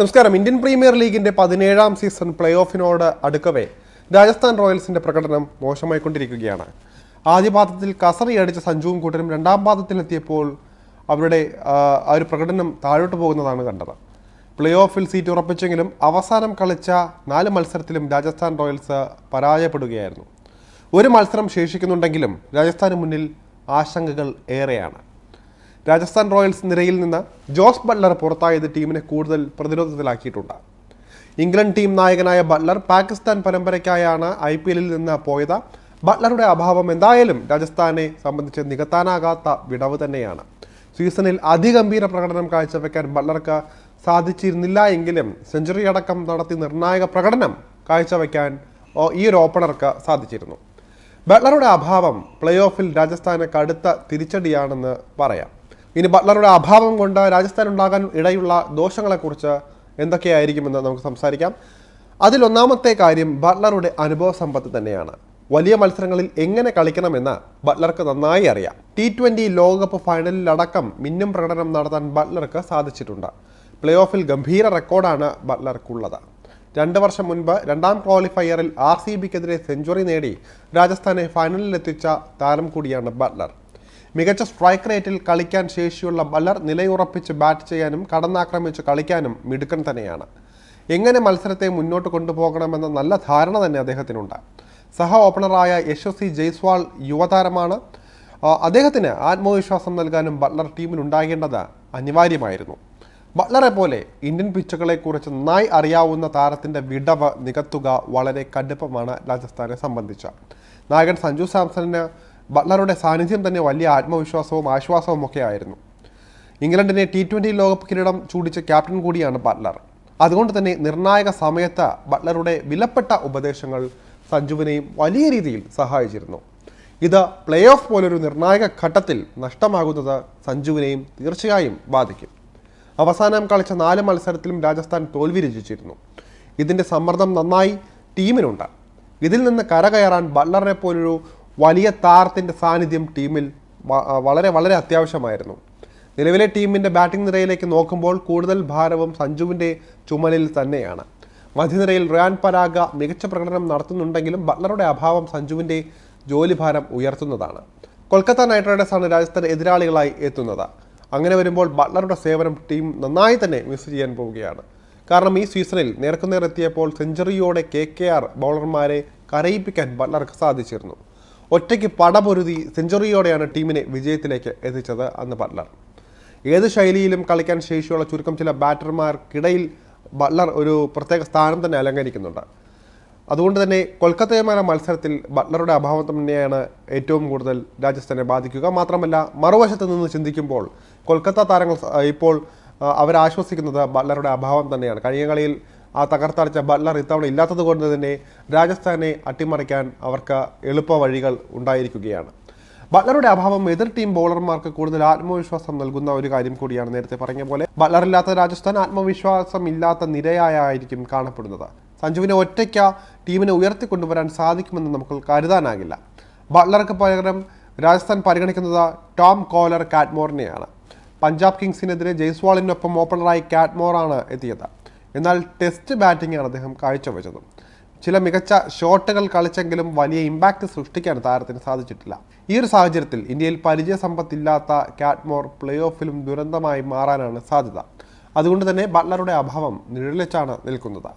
നമസ്കാരം. Indian premier ലീഗിന്റെ പതിനേഴാം സീസൺ പ്ലേ ഓഫിനോട് അടുക്കവേ രാജസ്ഥാൻ റോയൽസിന്റെ പ്രകടനം മോശമായിക്കൊണ്ടിരിക്കുകയാണ് ആദ്യ പാദത്തിൽ കസറി അടിച്ച സഞ്ജുവും കൂട്ടരും രണ്ടാം പാദത്തിലെത്തിയപ്പോൾ അവരുടെ ആ, ഒരു പ്രകടനം താഴോട്ട് പോകുന്നതാണ് കണ്ടത്. പ്ലേ ഓഫിൽ സീറ്റ് ഉറപ്പിച്ചെങ്കിലും അവസാനം കളിച്ച നാല് മത്സരത്തിലും രാജസ്ഥാൻ റോയൽസ് പരാജയപ്പെടുകയായിരുന്നു. ഒരു മത്സരം ശേഷിക്കുന്നുണ്ടെങ്കിലും രാജസ്ഥാന് മുന്നിൽ ആശങ്കകൾ ഏറെയാണ്. രാജസ്ഥാൻ റോയൽസ് നിരയിൽ നിന്ന് ജോസ് ബട്ട്ലർ പുറത്തായത് ടീമിനെ കൂടുതൽ പ്രതിരോധത്തിലാക്കിയിട്ടുണ്ട്. ഇംഗ്ലണ്ട് ടീം നായകനായ ബട്ട്ലർ പാകിസ്ഥാൻ പരമ്പരയ്ക്കായാണ് ഐ പി എല്ലിൽ നിന്ന് പോയത്. ബട്ട്ലറുടെ അഭാവം എന്തായാലും രാജസ്ഥാനെ സംബന്ധിച്ച് നികത്താനാകാത്ത വിടവ് തന്നെയാണ്. സീസണിൽ അതിഗംഭീര പ്രകടനം കാഴ്ചവെക്കാൻ ബട്ട്ലർക്ക് സാധിച്ചിരുന്നില്ല എങ്കിലും സെഞ്ചുറി അടക്കം നടത്തി നിർണായക പ്രകടനം കാഴ്ചവെക്കാൻ ഈ ഒരു ഓപ്പണർക്ക് സാധിച്ചിരുന്നു. ബട്ട്ലറുടെ അഭാവം പ്ലേ ഓഫിൽ രാജസ്ഥാന് കടുത്ത തിരിച്ചടിയാണെന്ന് പറയാം. ഇനി ബട്ട്ലറുടെ അഭാവം കൊണ്ട് രാജസ്ഥാൻ ഉണ്ടാകാൻ ഇടയുള്ള ദോഷങ്ങളെക്കുറിച്ച് എന്തൊക്കെയായിരിക്കുമെന്ന് നമുക്ക് സംസാരിക്കാം. അതിലൊന്നാമത്തെ കാര്യം ബട്ട്ലറുടെ അനുഭവ സമ്പത്ത് തന്നെയാണ്. വലിയ മത്സരങ്ങളിൽ എങ്ങനെ കളിക്കണമെന്ന് ബട്ട്ലർക്ക് നന്നായി അറിയാം. ടി ട്വന്റി ലോകകപ്പ് ഫൈനലിലടക്കം മിന്നും പ്രകടനം നടത്താൻ ബട്ട്ലർക്ക് സാധിച്ചിട്ടുണ്ട്. പ്ലേ ഓഫിൽ ഗംഭീര റെക്കോർഡാണ് ബട്ട്ലർക്കുള്ളത്. രണ്ട് വർഷം മുൻപ് രണ്ടാം ക്വാളിഫയറിൽ ആർ സി ബിക്കെതിരെ സെഞ്ചുറി നേടി രാജസ്ഥാനെ ഫൈനലിലെത്തിച്ച താരം കൂടിയാണ് ബട്ട്ലർ. മികച്ച സ്ട്രൈക്ക് റേറ്റിൽ കളിക്കാൻ ശേഷിയുള്ള ബല്ലർ നിലയുറപ്പിച്ച് ബാറ്റ് ചെയ്യാനും കടന്നാക്രമിച്ച് കളിക്കാനും മിടുക്കൻ തന്നെയാണ്. എങ്ങനെ മത്സരത്തെ മുന്നോട്ട് കൊണ്ടുപോകണമെന്ന നല്ല ധാരണ തന്നെ അദ്ദേഹത്തിനുണ്ട്. സഹ ഓപ്പണറായ യശസ്വി ജയ്സ്വാൾ യുവതാരമാണ്. അദ്ദേഹത്തിന് ആത്മവിശ്വാസം നൽകാനും ബട്ട്ലർ ടീമിൽ ഉണ്ടാകേണ്ടത് അനിവാര്യമായിരുന്നു. ബട്ട്ലറെ പോലെ ഇന്ത്യൻ പിച്ചുകളെക്കുറിച്ച് നന്നായി അറിയാവുന്ന താരത്തിന്റെ വിടവ് നികത്തുക വളരെ കടുപ്പമാണ് രാജസ്ഥാനെ സംബന്ധിച്ച്. നായകൻ സഞ്ജു സാംസണിന് ബട്ട്ലറുടെ സാന്നിധ്യം തന്നെ വലിയ ആത്മവിശ്വാസവും ആശ്വാസവും ഒക്കെ ആയിരുന്നു. ഇംഗ്ലണ്ടിനെ ടി ട്വന്റി ലോകകപ്പ് കിരീടം ചൂടിച്ച ക്യാപ്റ്റൻ കൂടിയാണ് ബട്ട്ലർ. അതുകൊണ്ട് തന്നെ നിർണായക സമയത്ത് ബട്ട്ലറുടെ വിലപ്പെട്ട ഉപദേശങ്ങൾ സഞ്ജുവിനെയും വലിയ രീതിയിൽ സഹായിച്ചിരുന്നു. ഇത് പ്ലേ ഓഫ് പോലൊരു നിർണായക ഘട്ടത്തിൽ നഷ്ടമാകുന്നത് സഞ്ജുവിനെയും തീർച്ചയായും ബാധിക്കും. അവസാനം കളിച്ച നാല് മത്സരത്തിലും രാജസ്ഥാൻ തോൽവി രചിച്ചിരുന്നു. ഇതിന്റെ സമ്മർദ്ദം നന്നായി ടീമിനുണ്ട്. ഇതിൽ നിന്ന് കരകയറാൻ ബട്ട്ലറിനെ പോലൊരു വലിയ താരത്തിന്റെ സാന്നിധ്യം ടീമിൽ വളരെ വളരെ അത്യാവശ്യമായിരുന്നു. നിലവിലെ ടീമിന്റെ ബാറ്റിംഗ് നിരയിലേക്ക് നോക്കുമ്പോൾ കൂടുതൽ ഭാരവും സഞ്ജുവിന്റെ ചുമലിൽ തന്നെയാണ്. മധ്യനിരയിൽ റിയാൻ പരാഗ മികച്ച പ്രകടനം നടത്തുന്നുണ്ടെങ്കിലും ബട്ട്ലറുടെ അഭാവം സഞ്ജുവിന്റെ ജോലിഭാരം ഉയർത്തുന്നതാണ്. കൊൽക്കത്ത നൈറ്റ് റൈഡേഴ്സാണ് രാജസ്ഥാൻ എതിരാളികളായി എത്തുന്നത്. അങ്ങനെ വരുമ്പോൾ ബട്ട്ലറുടെ സേവനം ടീം നന്നായി തന്നെ മിസ് ചെയ്യാൻ പോവുകയാണ്. കാരണം ഈ സീസണിൽ നേർക്കുനേർ എത്തിയപ്പോൾ സെഞ്ചുറിയോടെ കെ കെ ആർ ബൗളർമാരെ കരയിപ്പിക്കാൻ ബട്ട്ലർക്ക് സാധിച്ചിരുന്നു. ഒറ്റയ്ക്ക് പടപൊരുതി സെഞ്ചുറിയോടെയാണ് ടീമിനെ വിജയത്തിലേക്ക് എത്തിച്ചത് അന്ന് ബട്ട്ലർ. ഏത് ശൈലിയിലും കളിക്കാൻ ശേഷിയുള്ള ചുരുക്കം ചില ബാറ്റർമാർക്കിടയിൽ ബട്ട്ലർ ഒരു പ്രത്യേക സ്ഥാനം തന്നെ അലങ്കരിക്കുന്നുണ്ട്. അതുകൊണ്ട് തന്നെ കൊൽക്കത്തയുമായ മത്സരത്തിൽ ബട്ട്ലറുടെ അഭാവം തന്നെയാണ് ഏറ്റവും കൂടുതൽ രാജസ്ഥാനെ ബാധിക്കുക. മാത്രമല്ല മറുവശത്ത് നിന്ന് ചിന്തിക്കുമ്പോൾ കൊൽക്കത്ത താരങ്ങൾ ഇപ്പോൾ അവരാശ്വസിക്കുന്നത് ബട്ട്ലറുടെ അഭാവം തന്നെയാണ്. കഴിഞ്ഞ കളിയിൽ ആ തകർത്തടച്ച ബട്ട്ലർ ഇത്തവണ ഇല്ലാത്തത് കൊണ്ട് തന്നെ രാജസ്ഥാനെ അട്ടിമറിക്കാൻ അവർക്ക് എളുപ്പ വഴികൾ ഉണ്ടായിരിക്കുകയാണ്. ബട്ട്ലറുടെ അഭാവം എതിർ ടീം ബൗളർമാർക്ക് കൂടുതൽ ആത്മവിശ്വാസം നൽകുന്ന ഒരു കാര്യം കൂടിയാണ് നേരത്തെ പറഞ്ഞ പോലെ. ബട്ട്ലറില്ലാത്ത രാജസ്ഥാൻ ആത്മവിശ്വാസം ഇല്ലാത്ത നിരയായിരിക്കും കാണപ്പെടുന്നത്. സഞ്ജുവിനെ ഒറ്റയ്ക്ക് ടീമിനെ ഉയർത്തിക്കൊണ്ടുവരാൻ സാധിക്കുമെന്ന് നമുക്ക് കരുതാനാകില്ല. ബട്ട്ലർക്ക് പകരം രാജസ്ഥാൻ പരിഗണിക്കുന്നത് ടോം കോലർ കാറ്റ്മോറിനെയാണ്. പഞ്ചാബ് കിങ്സിനെതിരെ ജയ്സ്വാളിനൊപ്പം ഓപ്പണറായി കാറ്റ്മോറാണ് എത്തിയത്. എന്നാൽ ടെസ്റ്റ് ബാറ്റിംഗാണ് അദ്ദേഹം കാഴ്ചവെച്ചത്. ചില മികച്ച ഷോട്ടുകൾ കളിച്ചെങ്കിലും വലിയ ഇമ്പാക്റ്റ് സൃഷ്ടിക്കാൻ താരത്തിന് സാധിച്ചിട്ടില്ല. ഈ ഒരു സാഹചര്യത്തിൽ ഇന്ത്യയിൽ പരിചയസമ്പത്തില്ലാത്ത കാറ്റ്മോർ പ്ലേ ഓഫിലും ദുരന്തമായി മാറാനാണ് സാധ്യത. അതുകൊണ്ട് തന്നെ ബട്ട്ലറുടെ അഭാവം നിഴലിച്ചാണ് നിൽക്കുന്നത്.